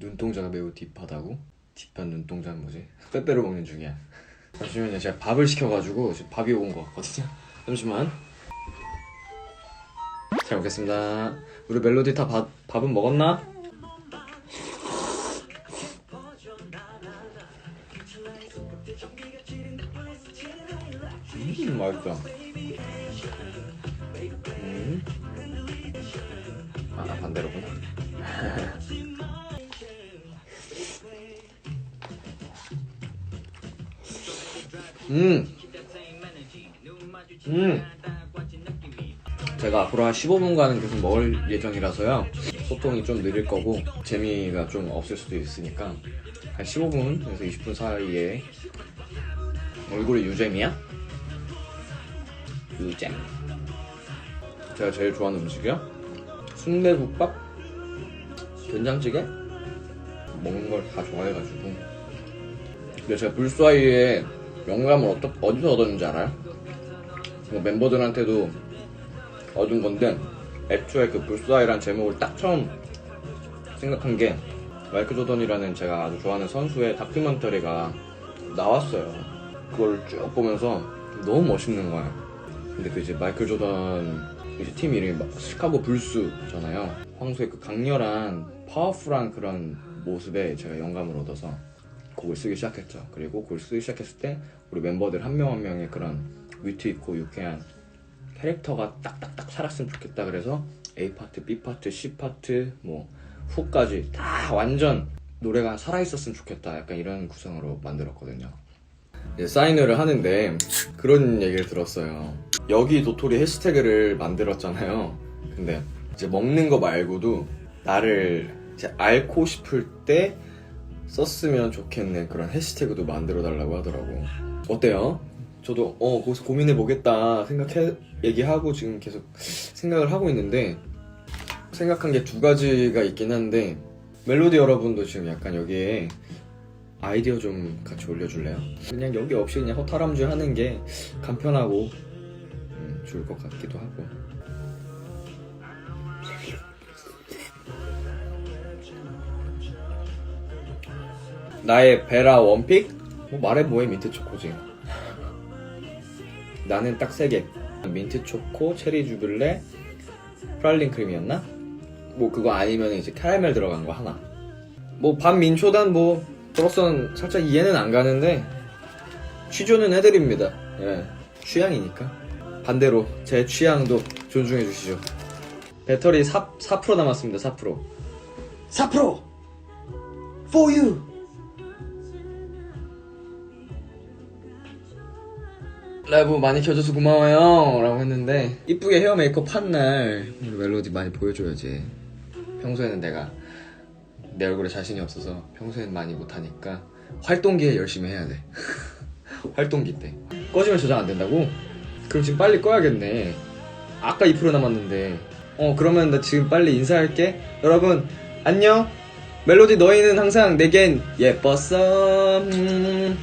눈동자가 매우 딥하다고? 딥한 눈동자는 뭐지? 빼빼로 먹는 중이야 잠시만요 제가 밥을 시켜가지고 지금 밥이 온 것 같거든요 잠시만 잘 먹겠습니다 우리 멜로디 다 밥, 밥은 먹었나? 음 맛있다 음. 아 반대로구나 음. 음. 제가 앞으로 한 15분간은 계속 먹을 예정이라서요. 소통이 좀 느릴 거고 재미가 좀 없을 수도 있으니까 한 15분에서 20분 사이에 얼굴이 유잼이야? 유잼. 제가 제일 좋아하는 음식이요? 순대국밥? 된장찌개? 먹는 걸 다 좋아해가지고 근데 제가 불사이에 영감을 어떠, 어디서 얻었는지 알아요? 뭐 멤버들한테도 얻은 건데 애초에 그 불사이란 제목을 딱 처음 생각한 게 마이클 조던이라는 제가 아주 좋아하는 선수의 다큐멘터리가 나왔어요. 그걸 쭉 보면서 너무 멋있는 거야. 근데 그 이제 마이클 조던 이제 팀 이름이 막 시카고 불스잖아요. 황소의 그 강렬한 파워풀한 그런 모습에 제가 영감을 얻어서 곡을 쓰기 시작했죠. 그리고 곡을 쓰기 시작했을 때 우리 멤버들 한 명 한 명의 그런 위트 있고 유쾌한 캐릭터가 딱딱딱 살았으면 좋겠다. 그래서 A 파트, B 파트, C 파트, 뭐 후까지 다 완전 노래가 살아 있었으면 좋겠다. 약간 이런 구성으로 만들었거든요. 사인회를 하는데 그런 얘기를 들었어요. 여기 도토리 해시태그를 만들었잖아요. 근데 이제 먹는 거 말고도 나를 이제 앓고 싶을 때 썼으면 좋겠는 그런 해시태그도 만들어 달라고 하더라고. 어때요? 저도 어 거기서 고민해 보겠다 생각해 얘기하고 지금 계속 생각을 하고 있는데 생각한 게 두 가지가 있긴 한데 멜로디 여러분도 지금 약간 여기에 아이디어 좀 같이 올려줄래요? 그냥 여기 없이 그냥 허탈함주 하는 게 간편하고 음, 좋을 것 같기도 하고 나의 베라 원픽? 뭐 말해 뭐해 민트 초코지 나는 딱 세 개. 민트 초코, 체리 주블레, 프랄린 크림이었나? 뭐 그거 아니면 이제 캐러멜 들어간 거 하나. 뭐 반민초단 뭐 저로서는 살짝 이해는 안 가는데 취조는 해드립니다. 예. 취향이니까. 반대로 제 취향도 존중해 주시죠. 배터리 4, 4% 남았습니다. 4% 4% for you 라이브 많이 켜줘서 고마워요. 라고 했는데 이쁘게 헤어 메이크업 한 날 멜로디 많이 보여줘야지. 평소에는 내가 내 얼굴에 자신이 없어서 평소에는 많이 못하니까 활동기에 열심히 해야 돼. 활동기 때. 꺼지면 저장 안 된다고? 그럼 지금 빨리 꺼야겠네. 아까 2% 남았는데. 어 그러면 나 지금 빨리 인사할게. 여러분 안녕. 멜로디 너희는 항상 내겐 예뻤어. 음.